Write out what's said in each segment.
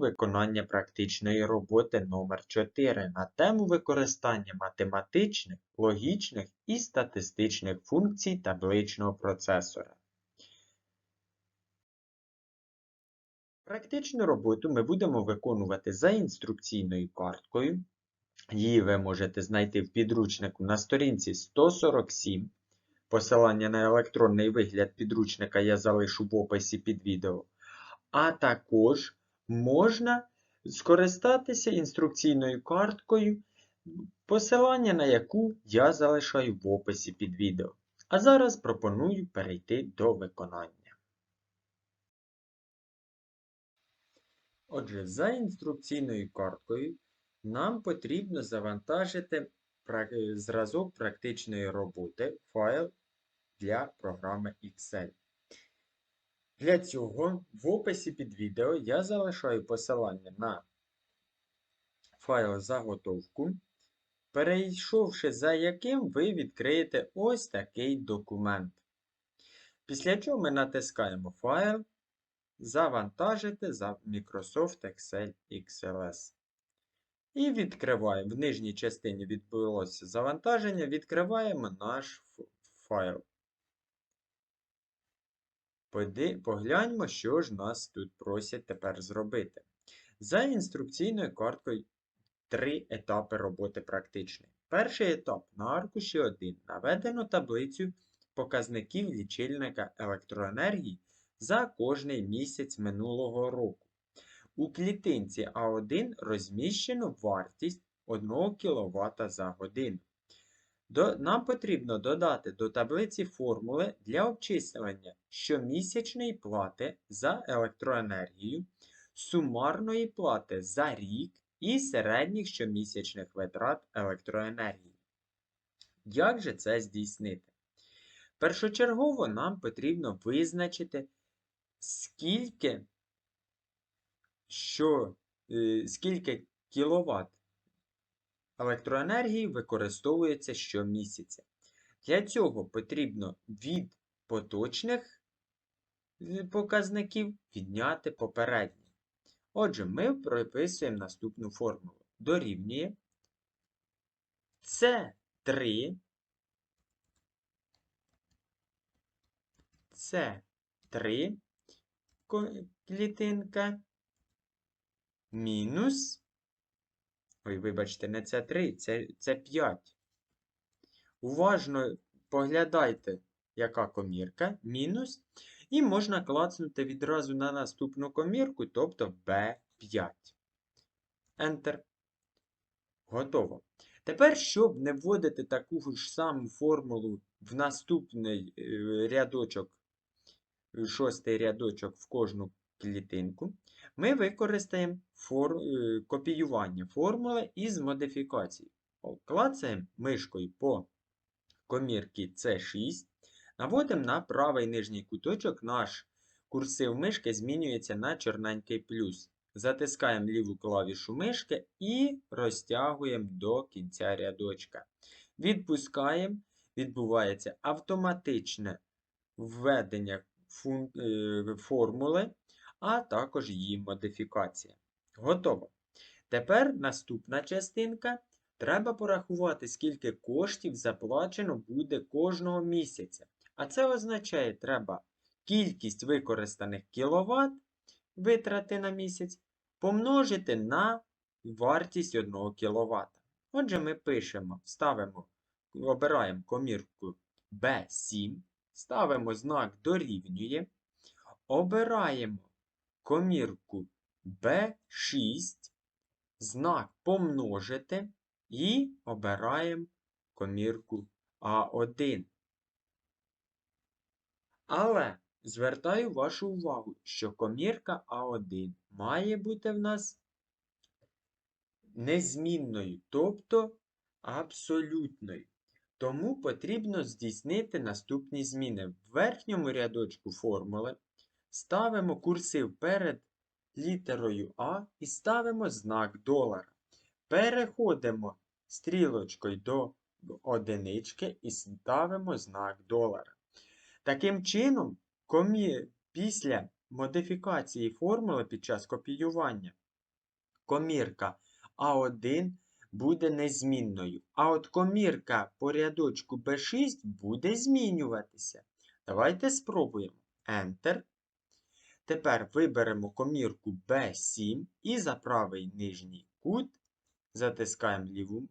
Виконання практичної роботи номер 4 на тему використання математичних, логічних і статистичних функцій табличного процесора. Практичну роботу ми будемо виконувати за інструкційною карткою. Її ви можете знайти в підручнику на сторінці 147. Посилання на електронний вигляд підручника я залишу в описі під відео. А також можна скористатися інструкційною карткою, посилання на яку я залишаю в описі під відео. А зараз пропоную перейти до виконання. Отже, за інструкційною карткою нам потрібно завантажити зразок практичної роботи файл для програми Excel. Для цього в описі під відео я залишаю посилання на файл заготовку, перейшовши за яким ви відкриєте ось такий документ. Після чого ми натискаємо файл, завантажити за Microsoft Excel XLS. І відкриваємо. В нижній частині відбулося завантаження, відкриваємо наш файл. Погляньмо, що ж нас тут просять тепер зробити. За інструкційною карткою три етапи роботи практичної. Перший етап на аркуші 1 наведено таблицю показників лічильника електроенергії за кожний місяць минулого року. У клітинці А1 розміщено вартість 1 кВт за годину. До, Нам потрібно додати до таблиці формули для обчислення щомісячної плати за електроенергію, сумарної плати за рік і середніх щомісячних витрат електроенергії. Як же це здійснити? Першочергово нам потрібно визначити, скільки що, е, скільки кВт електроенергії використовується щомісяця. Для цього потрібно від поточних е, показників відняти попередні. Отже, ми прописуємо наступну формулу. Дорівнює с 3 с 3 клітинка мінус Ой, вибачте, не це 3, це, це 5. Уважно поглядайте, яка комірка, мінус. І можна клацнути відразу на наступну комірку, тобто B5. Enter. Готово. Тепер, щоб не вводити таку ж саму формулу в наступний е, рядочок, шостий рядочок в кожну клітинку, ми використаємо фор... Е, копіювання формули із модифікацій. Клацаємо мишкою по комірці C6, наводимо на правий нижній куточок, наш курсив мишки змінюється на чорненький плюс. Затискаємо ліву клавішу мишки і розтягуємо до кінця рядочка. Відпускаємо, відбувається автоматичне введення фун... Е, формули а також її модифікація. Готово. Тепер наступна частинка. Треба порахувати, скільки коштів заплачено буде кожного місяця. А це означає, треба кількість використаних кВт витрати на місяць помножити на вартість 1 кВт. Отже, ми пишемо, ставимо, обираємо комірку B7, ставимо знак дорівнює, обираємо комірку B6, знак помножити і обираємо комірку А1. Але звертаю вашу увагу, що комірка А1 має бути в нас незмінною, тобто абсолютною. Тому потрібно здійснити наступні зміни. В верхньому рядочку формули Ставимо курсив перед літерою А і ставимо знак долара. Переходимо стрілочкою до одинички і ставимо знак долара. Таким чином, комі... після модифікації формули під час копіювання, комірка А1 буде незмінною. А от комірка по рядочку B6 буде змінюватися. Давайте спробуємо. Enter. Тепер виберемо комірку B7 і за правий нижній кут затискаємо ліву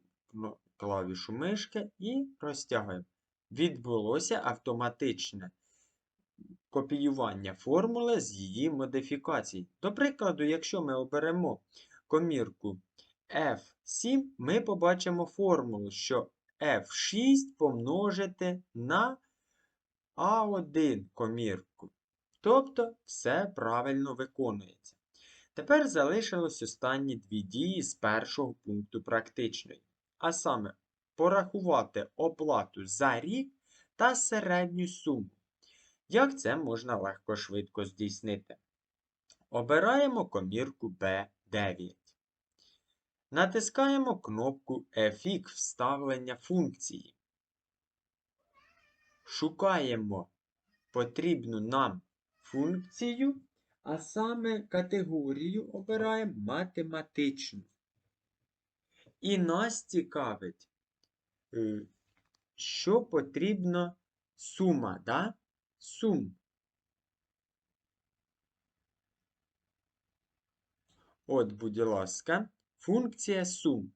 клавішу мишки і розтягуємо. Відбулося автоматичне копіювання формули з її модифікацій. До прикладу, якщо ми оберемо комірку F7, ми побачимо формулу, що F6 помножити на A1 комірку. Тобто все правильно виконується. Тепер залишилось останні дві дії з першого пункту практичної. А саме порахувати оплату за рік та середню суму. Як це можна легко швидко здійснити? Обираємо комірку B9. Натискаємо кнопку FX вставлення функції. Шукаємо потрібну нам функцію, а саме категорію обираємо математичну. І нас цікавить, е, що потрібна сума, да? Сум. От, будь ласка, функція сум.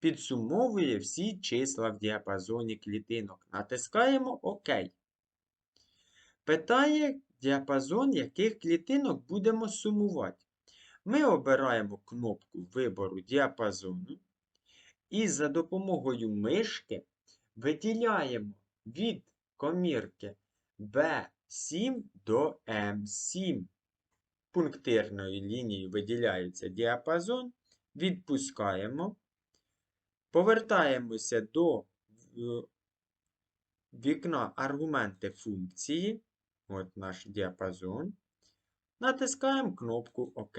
Підсумовує всі числа в діапазоні клітинок. Натискаємо ОК. Питає діапазон, яких клітинок будемо сумувати. Ми обираємо кнопку вибору діапазону і за допомогою мишки виділяємо від комірки B7 до M7. Пунктирною лінією виділяється діапазон, відпускаємо, повертаємося до е, вікна аргументи функції. От наш діапазон. Натискаємо кнопку ОК.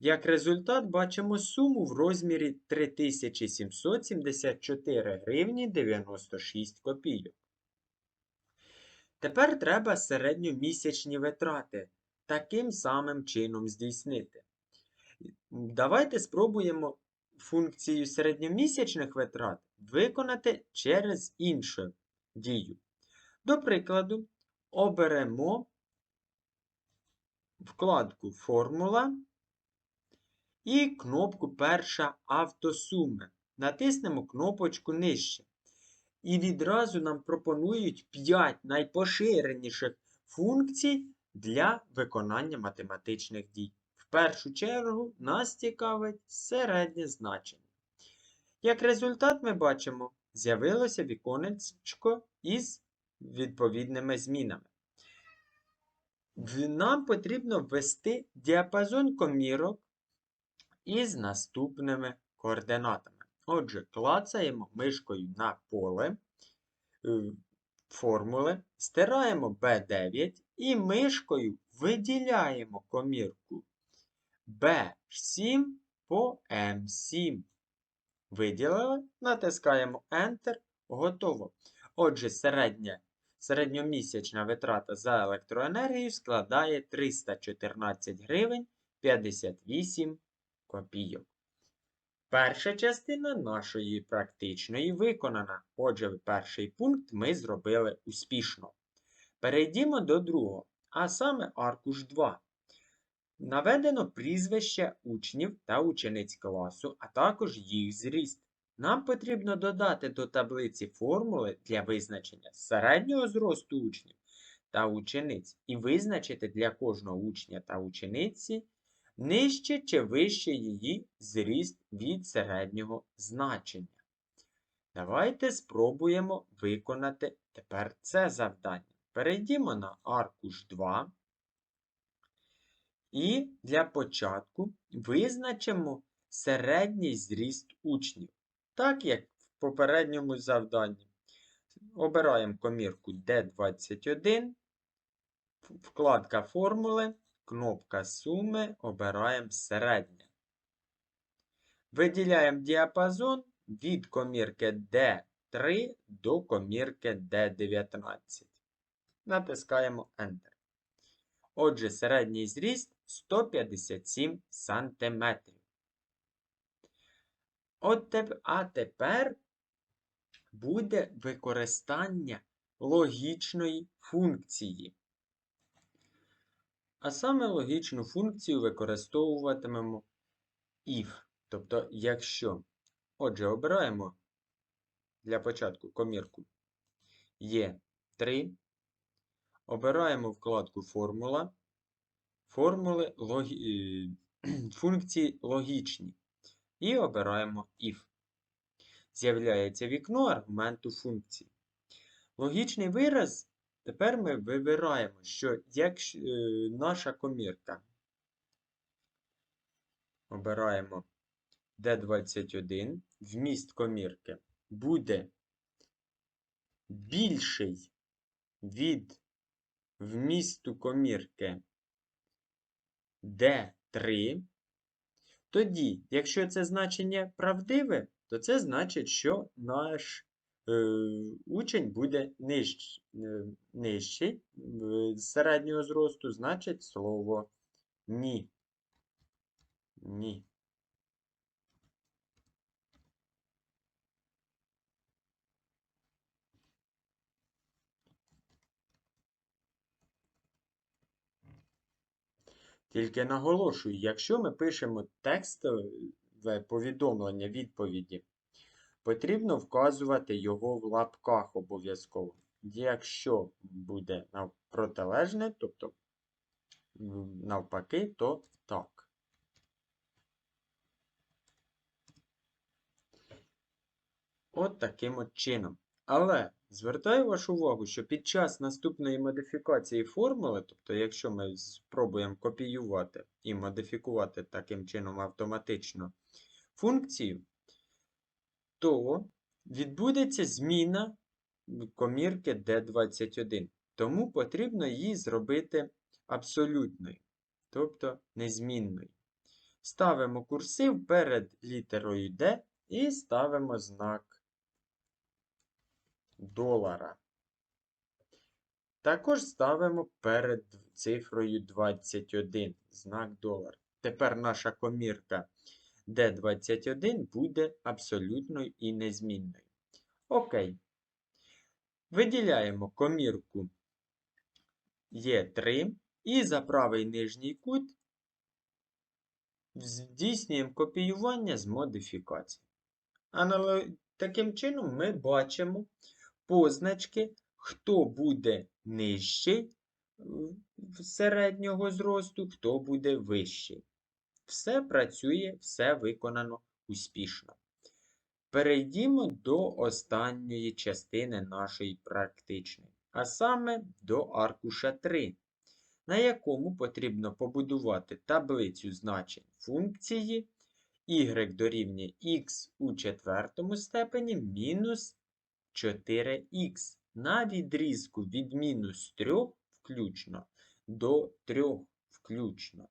Як результат, бачимо суму в розмірі 3774 гривні 96 копійок. Тепер треба середньомісячні витрати таким самим чином здійснити. Давайте спробуємо функцію середньомісячних витрат виконати через іншу дію. До прикладу, оберемо вкладку Формула і кнопку Перша автосуми. Натиснемо кнопочку нижче. І відразу нам пропонують 5 найпоширеніших функцій для виконання математичних дій. В першу чергу нас цікавить середнє значення. Як результат, ми бачимо, з'явилося віконечко із відповідними змінами. Нам потрібно ввести діапазон комірок із наступними координатами. Отже, клацаємо мишкою на поле е, формули, стираємо B9 і мишкою виділяємо комірку B7 по M7. Виділили, натискаємо Enter. Готово. Отже, середня, середньомісячна витрата за електроенергію складає 314 гривень 58 копійок. Перша частина нашої практичної виконана. Отже, перший пункт ми зробили успішно. Перейдімо до другого, а саме аркуш 2. Наведено прізвище учнів та учениць класу, а також їх зріст. Нам потрібно додати до таблиці формули для визначення середнього зросту учнів та учениць і визначити для кожного учня та учениці нижче чи вище її зріст від середнього значення. Давайте спробуємо виконати тепер це завдання. Перейдімо на аркуш 2. І для початку визначимо середній зріст учнів. Так як в попередньому завданні. Обираємо комірку D21, вкладка формули, кнопка суми, обираємо середнє. Виділяємо діапазон від комірки D3 до комірки D19. Натискаємо Enter. Отже, середній зріст 157 см. От а тепер буде використання логічної функції. А саме логічну функцію використовуватимемо if. Тобто, якщо. Отже, обираємо для початку комірку є 3. Обираємо вкладку Формула. Формули логі... е, функції логічні. І обираємо if. З'являється вікно аргументу функції. Логічний вираз. Тепер ми вибираємо, що якщо е, наша комірка. Обираємо D21, вміст комірки буде більший від вмісту комірки D3, тоді, якщо це значення правдиве, то це значить, що наш е, учень буде нижч, е, нижчий е, середнього зросту, значить слово ні. Ні. Тільки наголошую, якщо ми пишемо текстове повідомлення відповіді, потрібно вказувати його в лапках обов'язково. Якщо буде протилежне, тобто навпаки, то так. От таким от чином. Але звертаю вашу увагу, що під час наступної модифікації формули, тобто, якщо ми спробуємо копіювати і модифікувати таким чином автоматично функцію, то відбудеться зміна комірки D21. Тому потрібно її зробити абсолютною, тобто незмінною. Ставимо курсив перед літерою D і ставимо знак долара. Також ставимо перед цифрою 21 знак долар. Тепер наша комірка D21 буде абсолютною і незмінною. Окей. Виділяємо комірку Е3 і за правий нижній кут здійснюємо копіювання з модифікацій. Анало... Таким чином ми бачимо позначки, хто буде нижчий середнього зросту, хто буде вищий. Все працює, все виконано успішно. Перейдімо до останньої частини нашої практичної, а саме до аркуша 3, на якому потрібно побудувати таблицю значень функції y дорівнює x у четвертому степені мінус 4х на відрізку від мінус 3 включно до 3 включно.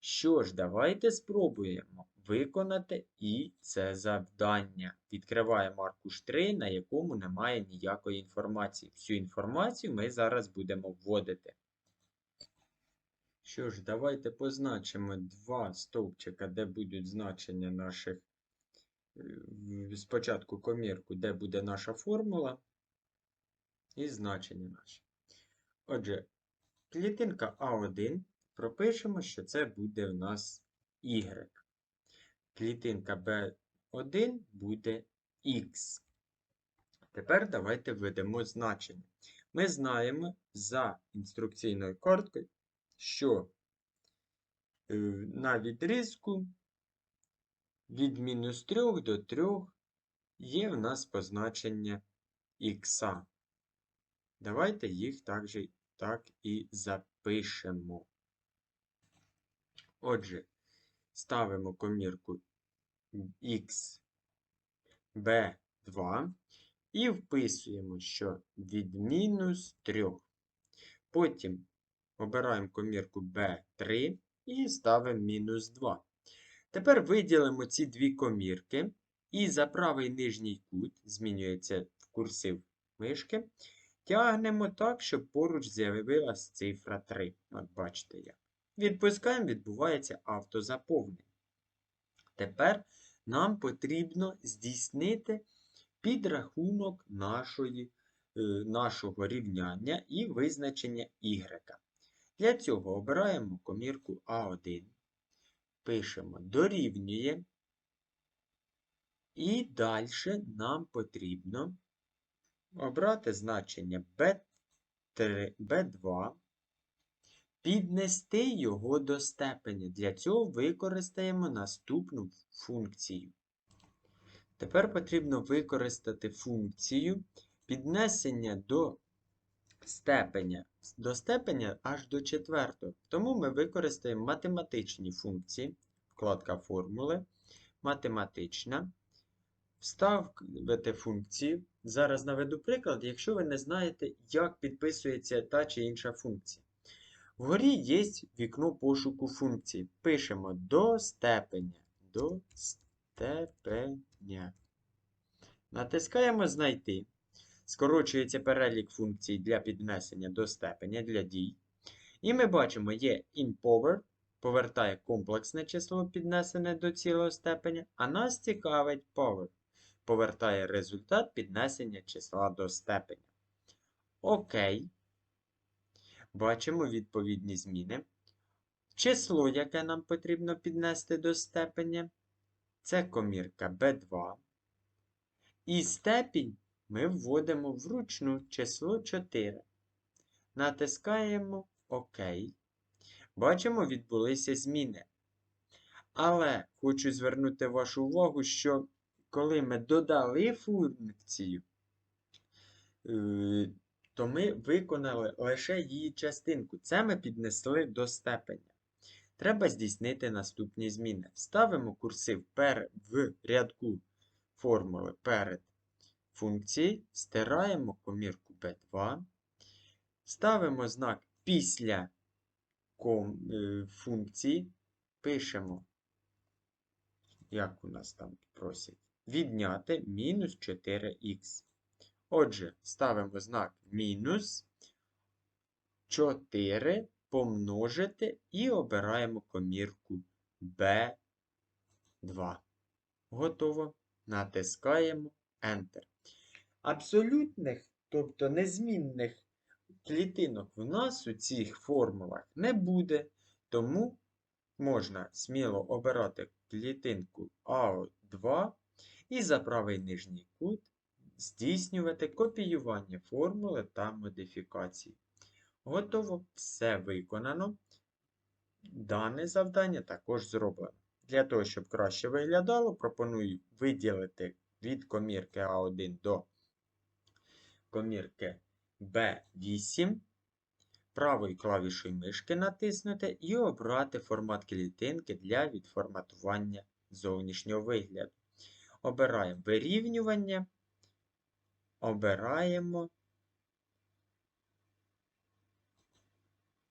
Що ж, давайте спробуємо виконати і це завдання. Відкриваємо аркуш 3, на якому немає ніякої інформації. Всю інформацію ми зараз будемо вводити. Що ж, давайте позначимо два стовпчика, де будуть значення наших спочатку комірку, де буде наша формула і значення наші. Отже, клітинка А1 пропишемо, що це буде в нас Y. Клітинка B1 буде X. Тепер давайте введемо значення. Ми знаємо за інструкційною карткою, що е, на відрізку від мінус 3 до 3 є в нас позначення х. Давайте їх також так і запишемо. Отже, ставимо комірку x b2 і вписуємо, що від мінус 3. Потім обираємо комірку b3 і ставимо мінус 2. Тепер виділимо ці дві комірки, і за правий нижній кут, змінюється курсив мишки, тягнемо так, щоб поруч з'явилась цифра 3. От бачите як. Відпускаємо, відбувається автозаповнення. Тепер нам потрібно здійснити підрахунок нашої, е, нашого рівняння і визначення y. Для цього обираємо комірку А1, пишемо дорівнює. І далі нам потрібно обрати значення B3, B2, піднести його до степені. Для цього використаємо наступну функцію. Тепер потрібно використати функцію піднесення до степеня, до степеня аж до четвертого. Тому ми використаємо математичні функції, вкладка формули, математична. Вставити функції. Зараз наведу приклад, якщо ви не знаєте, як підписується та чи інша функція. Вгорі є вікно пошуку функцій. Пишемо до степеня. До степеня. Натискаємо Знайти. Скорочується перелік функцій для піднесення до степеня для дій. І ми бачимо, є InPower, повертає комплексне число піднесене до цілого степеня, а нас цікавить power повертає результат піднесення числа до степеня. Окей. Бачимо відповідні зміни. Число, яке нам потрібно піднести до степеня, це комірка B2. І степінь ми вводимо вручну число 4. Натискаємо ОК. Бачимо, відбулися зміни. Але хочу звернути вашу увагу, що коли ми додали функцію, е, то ми виконали лише її частинку. Це ми піднесли до степеня. Треба здійснити наступні зміни. Ставимо курсив в рядку формули перед функцією, стираємо комірку B2, ставимо знак після е, функції, пишемо, як у нас там просять відняти мінус 4х. Отже, ставимо знак мінус 4 помножити і обираємо комірку B2. Готово. Натискаємо Enter. Абсолютних, тобто незмінних клітинок в нас у цих формулах не буде, тому можна сміло обирати клітинку А2 і за правий нижній кут здійснювати копіювання формули та модифікації. Готово, все виконано. Дане завдання також зроблено. Для того, щоб краще виглядало, пропоную виділити від комірки А1 до комірки B8. Правою клавішою мишки натиснути і обрати формат клітинки для відформатування зовнішнього вигляду. Обираємо вирівнювання, обираємо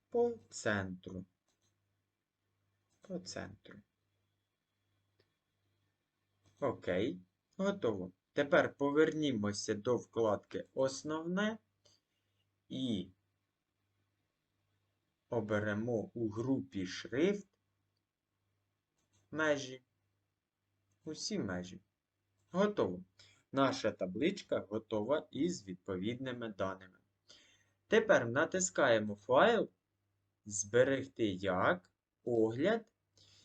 по центру. По центру. Окей, готово. Тепер повернімося до вкладки Основне і оберемо у групі шрифт межі. Усі межі. Готово. Наша табличка готова із відповідними даними. Тепер натискаємо файл, зберегти як, огляд,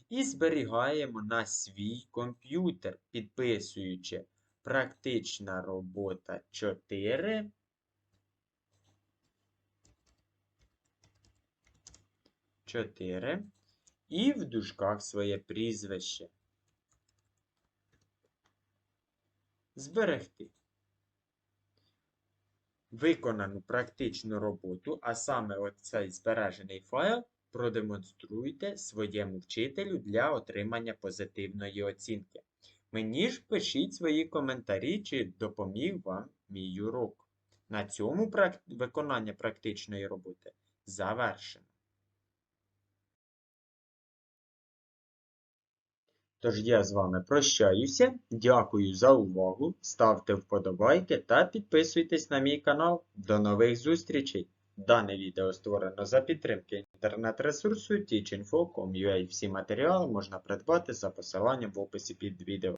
і зберігаємо на свій комп'ютер, підписуючи практична робота 4. Чотири. І в дужках своє прізвище. Зберегти. Виконану практичну роботу, а саме оцей збережений файл, продемонструйте своєму вчителю для отримання позитивної оцінки. Мені ж пишіть свої коментарі, чи допоміг вам мій урок. На цьому виконання практичної роботи завершено. Тож я з вами прощаюся, дякую за увагу, ставте вподобайки та підписуйтесь на мій канал. До нових зустрічей! Дане відео створено за підтримки інтернет-ресурсу teachinfo.com.ua. Всі матеріали можна придбати за посиланням в описі під відео.